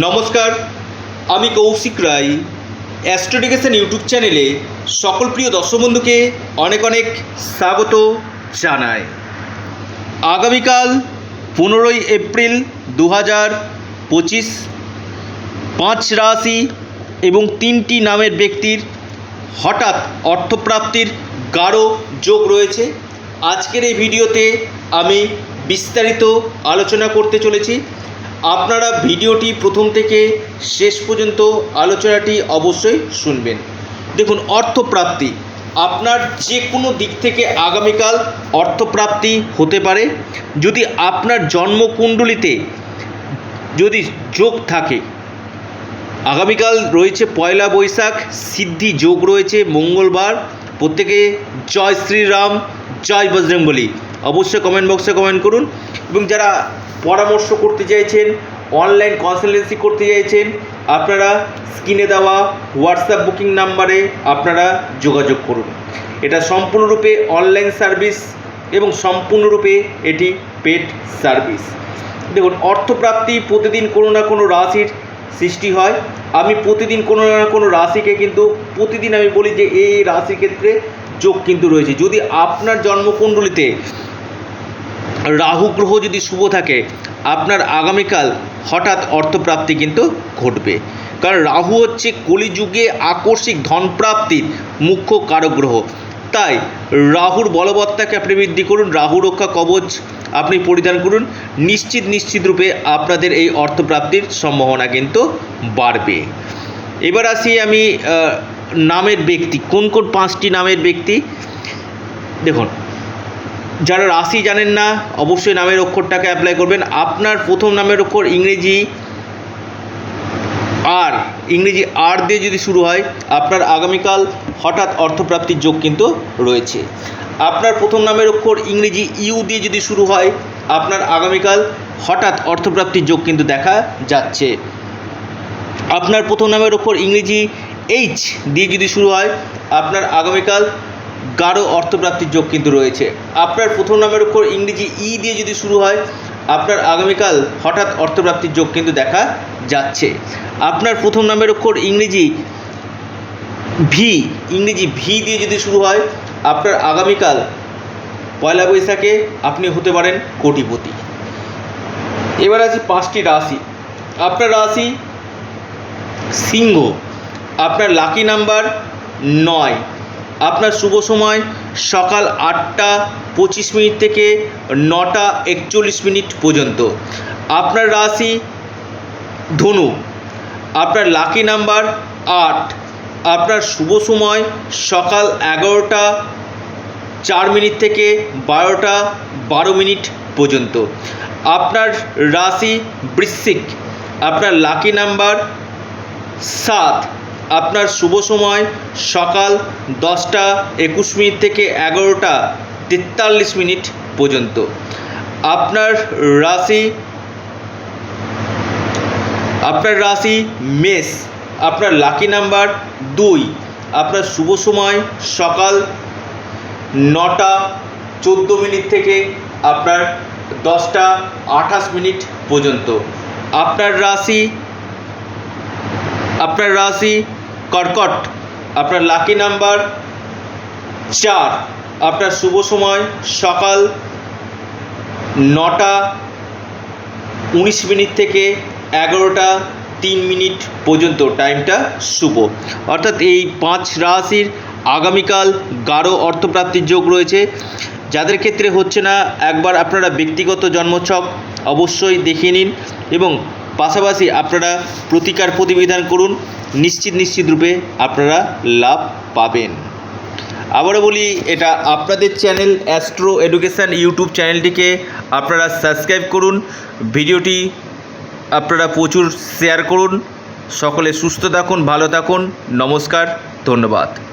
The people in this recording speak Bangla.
নমস্কার, আমি কৌশিক রায়। অ্যাস্ট্রোডিকেশন ইউটিউব চ্যানেলে সকল প্রিয় দর্শক বন্ধুকে অনেক অনেক স্বাগত জানাই। আগামীকাল পনেরোই এপ্রিল দু হাজার পঁচিশ, পাঁচ রাশি এবং তিনটি নামের ব্যক্তির হঠাৎ অর্থপ্রাপ্তির গাঢ় যোগ রয়েছে। আজকের এই ভিডিওতে আমি বিস্তারিত আলোচনা করতে চলেছি। আপনারা ভিডিওটি প্রথম থেকে শেষ পর্যন্ত আলোচনাটি অবশ্যই শুনবেন। দেখুন, অর্থপ্রাপ্তি। আপনার যে কোনো দিক থেকে আগামীকাল অর্থপ্রাপ্তি হতে পারে। যদি আপনার জন্মকুণ্ডলিতে যদি যোগ থাকে, আগামীকাল রয়েছে পয়লা বৈশাখ, সিদ্ধি যোগ রয়েছে, মঙ্গলবার, প্রত্যেকে জয় শ্রীরাম, জয় বজরংবলী। অবশ্যই কমেন্ট বক্সে কমেন্ট করুন। এবং যারা পরামর্শ করতে চাইছেন অনলাইন কনসালটেন্সি করতে চাইছেন, আপনারা স্ক্রিনে দেওয়া হোয়াটসঅ্যাপ বুকিং নাম্বারে আপনারা যোগাযোগ করুন। এটা সম্পূর্ণরূপে অনলাইন সার্ভিস এবং সম্পূর্ণরূপে এটি পেড সার্ভিস দেখুন, অর্থপ্রাপ্তি প্রতিদিন কোনো না কোনো রাশির সৃষ্টি হয়। আমি প্রতিদিন কোনো না কোনো রাশিকে কিন্তু প্রতিদিন আমি বলি যে এই রাশির ক্ষেত্রে যোগ কিন্তু রয়েছে। যদি আপনার জন্মকুণ্ডলিতে রাহু গ্রহ যদি শুভ থাকে, আপনার আগামীকাল হঠাৎ অর্থপ্রাপ্তি কিন্তু ঘটবে। কারণ রাহু হচ্ছে কলিযুগে আকস্মিক ধনপ্রাপ্তির মুখ্য কারক গ্রহ। তাই রাহুর বলবত্তাকে আপনি বৃদ্ধি করুন, রাহু রক্ষা কবচ আপনি পরিধান করুন। নিশ্চিত নিশ্চিত রূপে আপনাদের এই অর্থপ্রাপ্তির সম্ভাবনা কিন্তু বাড়বে। এবার আসি আমি নামের ব্যক্তি। কোন কোন পাঁচটি নামের ব্যক্তি? দেখুন যারা রাশি জানেন না, অবশ্যই নামের অক্ষরটাকে অ্যাপ্লাই করবেন। আপনার প্রথম নামের অক্ষর ইংরেজি আর ইংরেজি আর দিয়ে যদি শুরু হয়, আপনার আগামীকাল হঠাৎ অর্থপ্রাপ্তির যোগ কিন্তু রয়েছে। আপনার প্রথম নামের অক্ষর ইংরেজি ইউ দিয়ে যদি শুরু হয়, আপনার আগামীকাল হঠাৎ অর্থপ্রাপ্তির যোগ কিন্তু দেখা যাচ্ছে। আপনার প্রথম নামের অক্ষর ইংরেজি এইচ দিয়ে যদি শুরু হয়, আপনার আগামীকাল গাঢ় অর্থপ্রাপ্তির যোগ কিন্তু রয়েছে। আপনার প্রথম নামের অক্ষর ইংরেজি ই দিয়ে যদি শুরু হয়, আপনার আগামীকাল হঠাৎ অর্থপ্রাপ্তির যোগ কিন্তু দেখা যাচ্ছে। আপনার প্রথম নামের অক্ষর ইংরেজি ভি ইংরেজি ভি দিয়ে যদি শুরু হয়, আপনার আগামীকাল পয়লা বৈশাখে আপনি হতে পারেন কোটিপতি। এবার আছে পাঁচটি রাশি। আপনার রাশি সিংহ, আপনার লাকি নাম্বার নয়। আপনার শুভ সময়। সকাল আটটা পঁচিশ মিনিট থেকে নটা একচল্লিশ মিনিট পর্যন্ত। আপনার রাশি ধনু। আপনার লাকি নাম্বার আট। আপনার শুভ সময় সকাল এগারোটা চার মিনিট থেকে বারোটা বারো মিনিট পর্যন্ত। আপনার রাশি বৃশ্চিক। আপনার লাকি নাম্বার সাত। আপনার শুভ সময়। সকাল দশটা একুশ মিনিট থেকে এগারোটা তেতাল্লিশ মিনিট পর্যন্ত। আপনার রাশি আপনার রাশি মেষ, আপনার লাকি নাম্বার দুই। আপনার শুভ সময় সকাল নটা চোদ্দ মিনিট থেকে আপনার দশটা আঠাশ মিনিট পর্যন্ত। আপনার রাশি আপনার রাশি কর্কট, আপনার লাকি নাম্বার চার, আপনার শুভ সময় সকাল নটা উনিশ মিনিট থেকে এগারোটা তিন মিনিট পর্যন্ত টাইমটা শুভ। অর্থাৎ এই পাঁচ রাশির আগামীকাল গাঢ় অর্থপ্রাপ্তির যোগ রয়েছে। যাদের ক্ষেত্রে হচ্ছে না, একবার আপনারা ব্যক্তিগত জন্মছক অবশ্যই দেখিয়ে নিন এবং পাশাপাশি আপনারা প্রতিকার প্রতিবিধান করুন, নিশ্চিত নিশ্চিত রূপে আপনারা লাভ পাবেন। আবারও বলি, এটা আপনাদের চ্যানেল অ্যাস্ট্রো এডুকেশান ইউটিউব চ্যানেলটিকে আপনারা সাবস্ক্রাইব করুন, ভিডিওটি আপনারা প্রচুর শেয়ার করুন। সকলে সুস্থ থাকুন, ভালো থাকুন, নমস্কার, ধন্যবাদ।